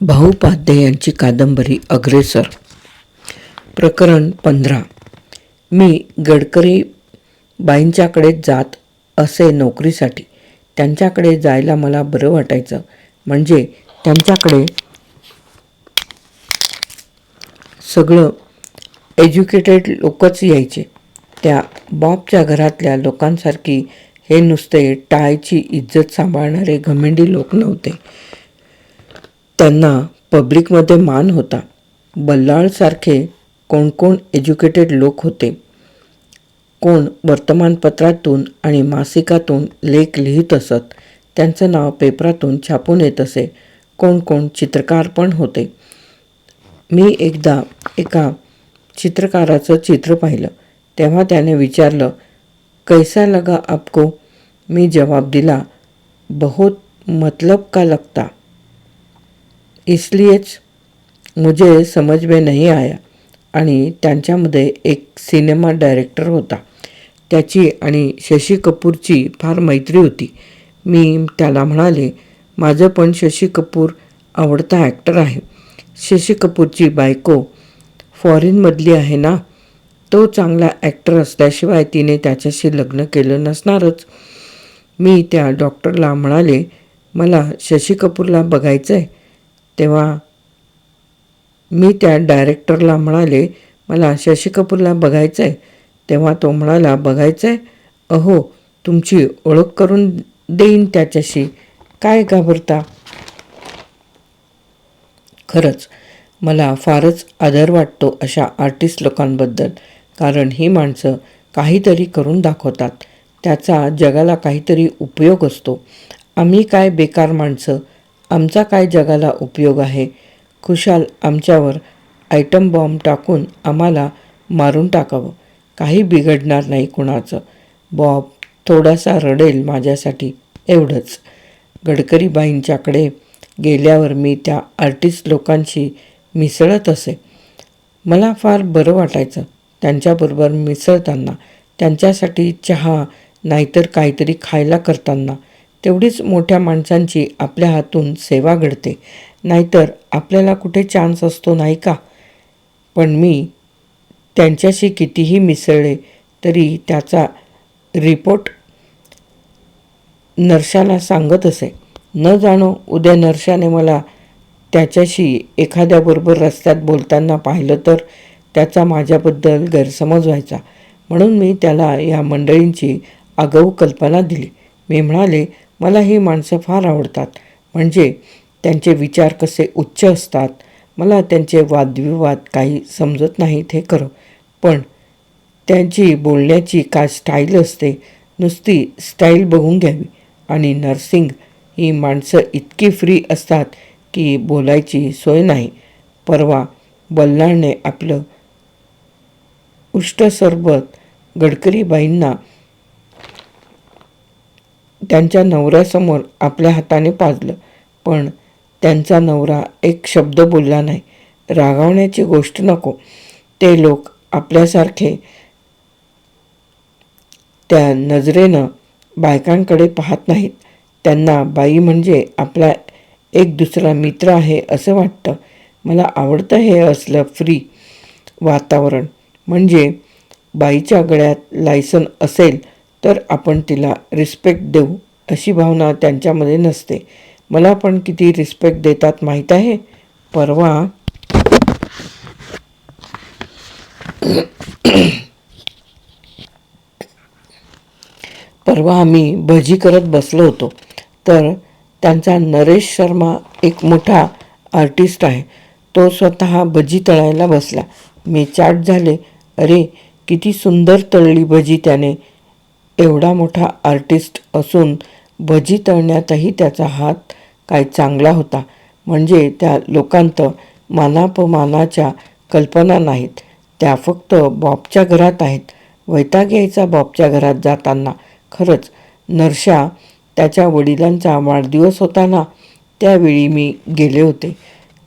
भाऊ पाध्ये यांची कादंबरी अग्रेसर. प्रकरण पंधरा. मी गडकरी बाईंच्याकडे जात असे नोकरीसाठी त्यांच्याकडे जायला मला बरं वाटायचं. म्हणजे त्यांच्याकडे सगळं एज्युकेटेड लोकच यायचे. त्या बॉबच्या घरातल्या लोकांसारखी हे नुसते टाळची इज्जत सांभाळणारे घमेंडी लोक नव्हते. त्यांना पब्लिकमध्ये मान होता. बल्लाळसारखे कोण कोण एज्युकेटेड लोक होते. कोण वर्तमानपत्रातून आणि मासिकातून लेख लिहित असत. त्यांचं नाव पेपरातून छापून येत असे. कोण कोण चित्रकार पण होते. मी एकदा एका चित्रकाराचं चित्र पाहिलं. तेव्हा त्याने विचारलं कैसा लगा आपको? मी जवाब दिला बहुत मतलब का लगता? इसलिएच मुझे समज में नाही आया आणि त्यांच्यामध्ये एक सिनेमा डायरेक्टर होता. त्याची आणि शशी कपूरची फार मैत्री होती. मी त्याला म्हणाले माझं पण शशी कपूर आवडता ॲक्टर आहे. शशी कपूरची बायको फॉरेनमधली आहे ना? तो चांगला ॲक्टर असल्याशिवाय तिने त्याच्याशी लग्न केलं नसणारच. मी त्या डॉक्टरला म्हणाले मला शशी कपूरला बघायचं आहे तेव्हा मी त्या डायरेक्टरला म्हणाले मला शशी कपूरला बघायचं आहे तेव्हा तो म्हणाला बघायचं आहे अहो तुमची ओळख करून देईन त्याच्याशी. काय घाबरता? खरंच मला फारच आदर वाटतो अशा आर्टिस्ट लोकांबद्दल कारण ही माणसं काहीतरी करून दाखवतात. त्याचा जगाला काहीतरी उपयोग असतो. आम्ही काय बेकार माणसं आमचा काय जगाला उपयोग आहे? खुशाल आमच्यावर आयटम बॉम्ब टाकून आम्हाला मारून टाकावं. काही बिघडणार नाही कुणाचं. बॉब थोडासा रडेल माझ्यासाठी एवढंच. गडकरीबाईंच्याकडे गेल्यावर मी त्या आर्टिस्ट लोकांशी मिसळत असे. मला फार बरं वाटायचं त्यांच्याबरोबर मिसळताना त्यांच्यासाठी चहा नाहीतर काहीतरी खायला करताना. तेवढीच मोठ्या माणसांची आपल्या हातून सेवा घडते. नाहीतर आपल्याला कुठे चान्स असतो नाही का? पण मी त्यांच्याशी कितीही मिसळले तरी त्याचा रिपोर्ट नर्शाला सांगत असे. न जाणो उद्या नर्शाने मला त्याच्याशी एखाद्याबरोबर रस्त्यात बोलताना पाहिलं तर त्याचा माझ्याबद्दल गैरसमज व्हायचा. म्हणून मी त्याला या मंडळींची आगाऊ कल्पना दिली. मी म्हणाले मला ही माणसं फार आवडतात. म्हणजे त्यांचे विचार कसे उच्च असतात मला त्यांचे वादविवाद काही समजत नाहीत हे खरं. पण त्यांची बोलण्याची काय स्टाईल असते नुसती स्टाईल बघून घ्यावी. आणि नर्सिंग ही माणसं इतकी फ्री असतात की बोलायची सोय नाही. परवा बल्लाळने आपलं उष्ट सरबत गडकरीबाईंना त्यांच्या नवऱ्यासमोर आपल्या हाताने पाजलं. पण त्यांचा नवरा एक शब्द बोलला नाही. रागावण्याची गोष्ट नको. ते लोक आपल्यासारखे त्या नजरेनं बायकांकडे पाहत नाहीत. त्यांना बाई म्हणजे आपला एक दुसरा मित्र आहे असं वाटतं. मला आवडतं हे असलं फ्री वातावरण. म्हणजे बाईच्या गळ्यात लायसन असेल तर आपण तिला रिस्पेक्ट देऊ अशी भावना त्यांच्यामध्ये नसते. मला पण किती रिस्पेक्ट देतात माहीत आहे? परवा परवा आम्ही भजी करत बसलो होतो. तर त्यांचा नरेश शर्मा एक मोठा आर्टिस्ट आहे. तो स्वतः भजी तळायला बसला. मी चाट झाले. अरे किती सुंदर तळली भजी त्याने. एवढा मोठा आर्टिस्ट असून भजी तळण्यातही त्याचा हात काय चांगला होता. म्हणजे त्या लोकांत मानापमानाच्या कल्पना नाहीत. त्या फक्त बॉबच्या घरात आहेत. वैताग यायचा बॉबच्या घरात जाताना. खरंच नरशा त्याच्या वडिलांचा वाढदिवस होता ना त्यावेळी मी गेले होते.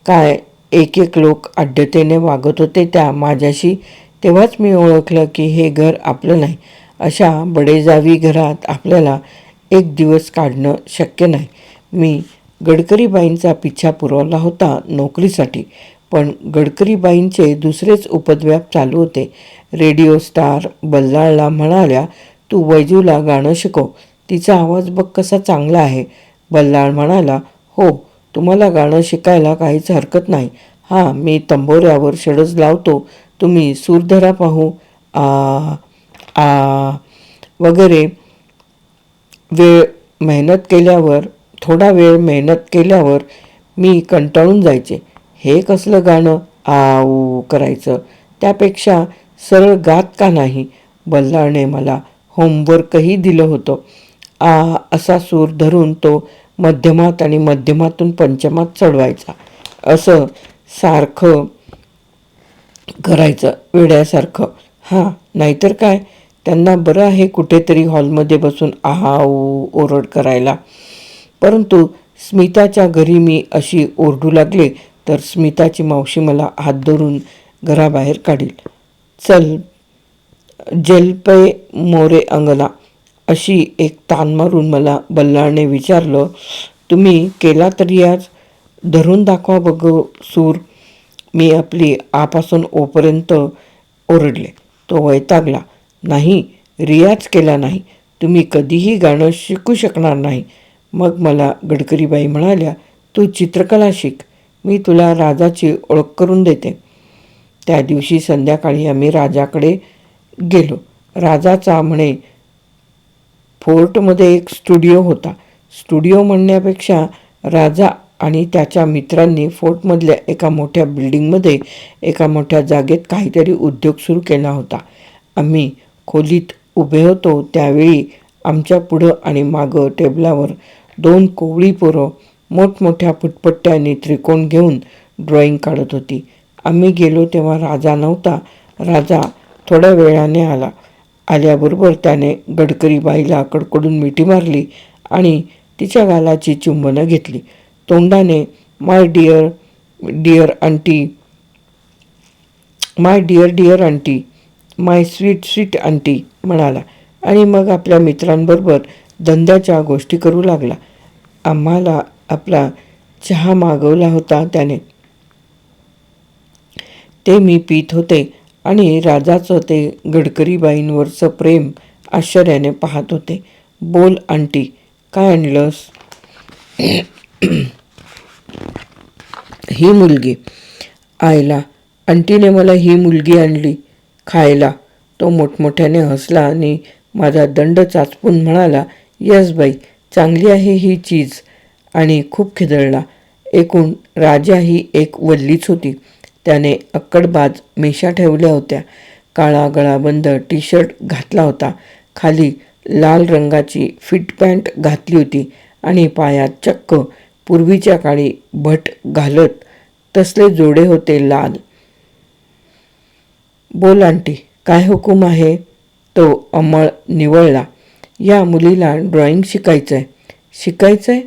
काय एक एक लोक आड्यतेने वागत होते त्या माझ्याशी तेव्हाच मी ओळखलं की हे घर आपलं नाही. अशा बडेजावी घरात आपल्याला एक दिवस काढणं शक्य नाही. मी गडकरीबाईंचा पिच्छा पुरवला होता नोकरीसाठी पण गडकरीबाईंचे दुसरेच उपद्व्याप चालू होते. रेडिओ स्टार बल्लाळला म्हणाल्या तू वैजूला गाणं शिकव. तिचा आवाज बघ कसा चांगला आहे. बल्लाळ म्हणाला हो तुम्हाला गाणं शिकायला काहीच हरकत नाही. हां मी तंबोऱ्यावर षडज लावतो. तुम्ही सूरधरा पाहू. आ आ वगैरे वेळ मेहनत केल्यावर थोडा वेळ मेहनत केल्यावर मी कंटाळून जायचे. हे कसलं गाणं? आऊ करायचं. त्यापेक्षा सरळ गात का नाही? बल्लाळने मला होमवर्कही दिलं होतं. आ असा सूर धरून तो मध्यमात आणि मध्यमातून पंचमात चढवायचा. असं सारखं करायचं वेड्यासारखं. हां नाहीतर काय? त्यांना बरं आहे कुठेतरी हॉलमध्ये बसून आहा ओरड करायला. परंतु स्मिताच्या घरी मी अशी ओरडू लागले तर स्मिताची मावशी मला हात धरून घराबाहेर काढील. चल जलपय मोरे अंगला अशी एक तान मारून मला बल्लाळने विचारलं तुम्ही केला तरी आज? धरून दाखवा बघ सूर. मी आपली आपासून ओपर्यंत ओरडले. तो वैतागला. नाही रियाज केला नाही. तुम्ही कधीही गाणं शिकू शकणार नाही. मग मला गडकरीबाई म्हणाल्या तू चित्रकला शिक. मी तुला राजाची ओळख करून देते. त्या दिवशी संध्याकाळी आम्ही राजाकडे गेलो. राजाचा म्हणे फोर्टमध्ये एक स्टुडिओ होता. स्टुडिओ म्हणण्यापेक्षा राजा आणि त्याच्या मित्रांनी फोर्टमधल्या एका मोठ्या बिल्डिंगमध्ये एका मोठ्या जागेत काहीतरी उद्योग सुरू केला होता. आम्ही खोलीत उभे होतो त्यावेळी आमच्या पुढं आणि मागं टेबलावर दोन कोवळी पोरं मोठमोठ्या फुटपट्ट्याने त्रिकोण घेऊन ड्रॉईंग काढत होती. आम्ही गेलो तेव्हा राजा नव्हता. राजा थोड्या वेळाने आला. आल्याबरोबर त्याने गडकरी बाईला कडकडून मिठी मारली आणि तिच्या गालाची चुंबनं घेतली. तोंडाने my dear dear aunty my dear dear aunty my sweet sweet aunty म्हणाला आणि मग आपल्या मित्रांबरोबर धंद्याच्या गोष्टी करू लागला. आम्हाला आपला चहा मागवला होता त्याने. ते मी पीत होते आणि राजाचं ते गडकरीबाईंवरचं प्रेम आश्चर्याने पाहत होते. बोल आंटी काय आणलंस? ही मुलगी. आईला आंटीने मला ही मुलगी आणली. खायला. तो मोठमोठ्याने हसला आणि माझा दंड चाचपून म्हणाला यस बाई चांगली आहे ही चीज. आणि खूप खिदळला. एकूण राजा ही एक वल्लीच होती. त्याने अक्कडबाज मिशा ठेवल्या होत्या. काळा गळाबंद टी शर्ट घातला होता. खाली लाल रंगाची फिट पॅन्ट घातली होती आणि पायात चक्क पूर्वीच्या काळी भट घालत तसले जोडे होते लाल. बोल आंटी काय हुकूम आहे? तो अंमळ निवळला. या मुलीला ड्रॉइंग शिकायचं आहे शिकायचं आहे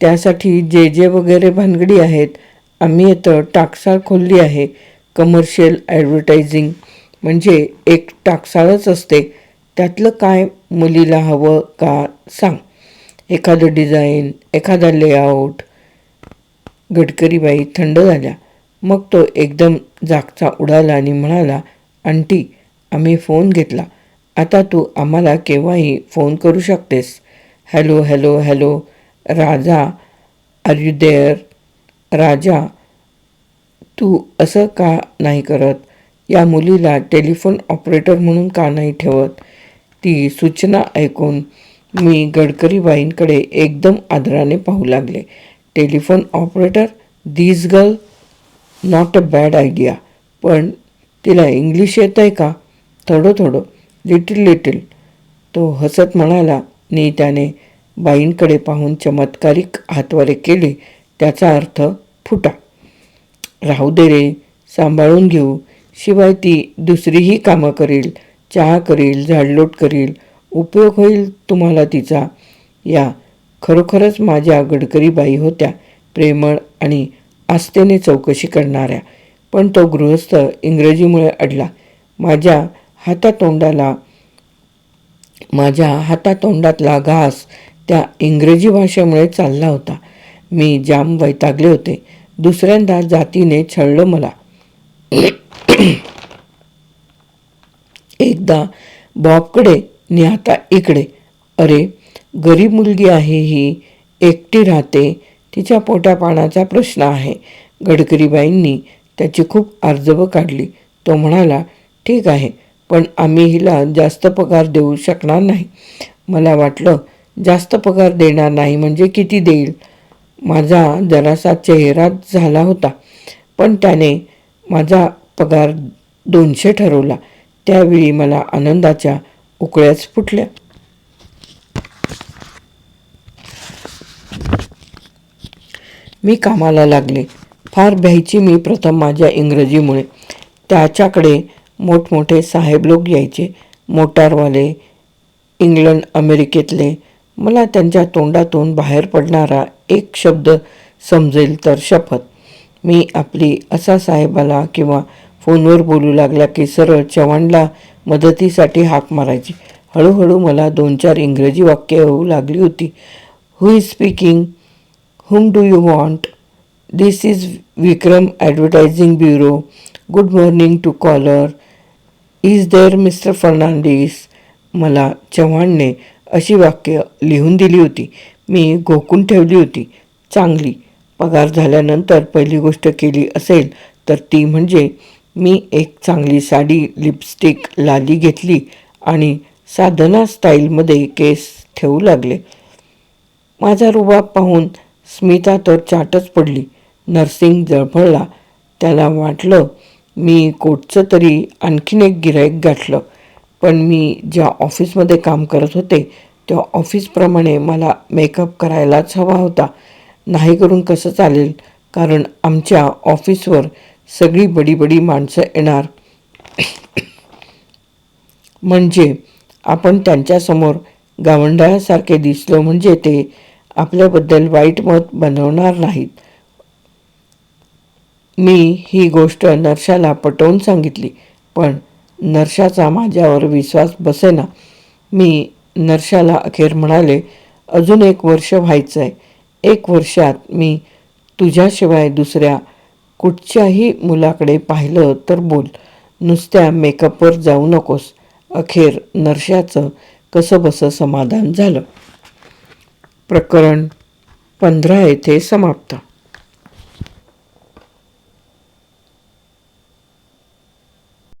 त्यासाठी जे जे वगैरे भानगडी आहेत आम्ही इथं टाकसाळ खोलली आहे. कमर्शियल ॲडव्हर्टायझिंग म्हणजे एक टाकसाळच असते. त्यातलं काय मुलीला हवं का सांग. एखादं डिझाईन एखादा लेआउट. गडकरीबाई थंड झाल्या. मग तो एकदम जागचा उडाला आणि म्हणाला आंटी आम्ही फोन घेतला. आता तू आम्हाला केव्हाही फोन करू शकतेस. Hello hello hello Raja are you there? Raja तू असं का नाही करत? या मुलीला टेलिफोन ऑपरेटर म्हणून का नाही ठेवत? ती सूचना ऐकून मी गडकरीबाईंकडे एकदम आदराने पाहू लागले. Telephone operator this girl not a bad idea पण तिला इंग्लिश येतं आहे का? थोडं थोडं लिटिल लिटिल तो हसत म्हणाला नी त्याने बाईंकडे पाहून चमत्कारिक हातवारे केले त्याचा अर्थ फुटा. राहू दे रे सांभाळून घेऊ. शिवाय ती दुसरीही कामं करेल चहा करील झाडलोट करील. उपयोग होईल तुम्हाला तिचा. या खरोखरच माझ्या गडकरी बाई होत्या. प्रेमळ आणि आस्थेने चौकशी करणाऱ्या. पण तो गृहस्थ इंग्रजीमुळे अडला. माझ्या हातातोंडाला माझ्या हातातोंडातला घास त्या इंग्रजी भाषेमुळे चालला होता. मी जाम वैतागले होते. दुसऱ्यांदा जातीने छळलं मला. एकदा बॉबकडे नि आता इकडे. अरे गरीब मुलगी आहे ही एकटी राहते. तिच्या पोटापाण्याचा प्रश्न आहे. गडकरीबाईंनी त्याची खूप अर्जवं काढली. तो म्हणाला ठीक आहे पण आम्ही हिला जास्त पगार देऊ शकणार नाही. मला वाटलं जास्त पगार देणार नाही म्हणजे किती देईल? माझा जरासा चेहरा झाला होता पण त्याने माझा पगार दोनशे ठरवला. त्यावेळी मला आनंदाच्या उकळ्याच फुटल्या. मी कामाला लागले. फार भ्यायची मी प्रथम माझ्या इंग्रजीमुळे. त्याच्याकडे मोठमोठे साहेब लोक यायचे. मोटारवाले इंग्लंड अमेरिकेतले. मला त्यांच्या तोंडातून बाहेर पडणारा एक शब्द समजेल तर शपथ. मी आपली असा साहेबाला किंवा फोनवर बोलू लागला की सरळ चव्हाणला मदतीसाठी हाक मारायची. हळूहळू मला दोन चार इंग्रजी वाक्य येऊ लागली होती. Who is speaking whom do you want this is Vikram advertising bureau good morning to caller is there mister Fernandes मला चव्हाणने अशी वाक्य लिहून दिली होती. मी घोकून ठेवली होती. चांगली. पगार झाल्यानंतर पहिली गोष्ट केली असेल तर ती म्हणजे मी एक चांगली साडी लिपस्टिक लाली घेतली आणि साधना स्टाईलमध्ये केस ठेवू लागले. माझा रुबाब पाहून स्मिता तर चाटच पडली. नर्सिंग जळफळला. त्याला वाटलं मी कोटचं तरी आणखीन एक गिराईक गाठलं. पण मी ज्या ऑफिसमध्ये काम करत होते त्या ऑफिसप्रमाणे मला मेकअप करायलाच हवा होता. नाही करून कसं चालेल? कारण आमच्या ऑफिसवर सगळी बडी बडी माणसं येणार. म्हणजे आपण त्यांच्यासमोर गावंडाळासारखे दिसलो म्हणजे ते आपल्याबद्दल वाईट मत बनवणार नाहीत. मी ही गोष्ट नर्शाला पटवून सांगितली पण नर्शाचा माझ्यावर विश्वास बसेना. मी नर्शाला अखेर म्हणाले अजून एक वर्ष व्हायचं आहे एक वर्षात मी तुझ्याशिवाय दुसऱ्या कुठच्याही मुलाकडे पाहिलं तर बोल. नुसत्या मेकअपवर जाऊ नकोस. अखेर नर्शाचं कसं बसं समाधान झालं. प्रकरण पंधरा येथे समाप्त.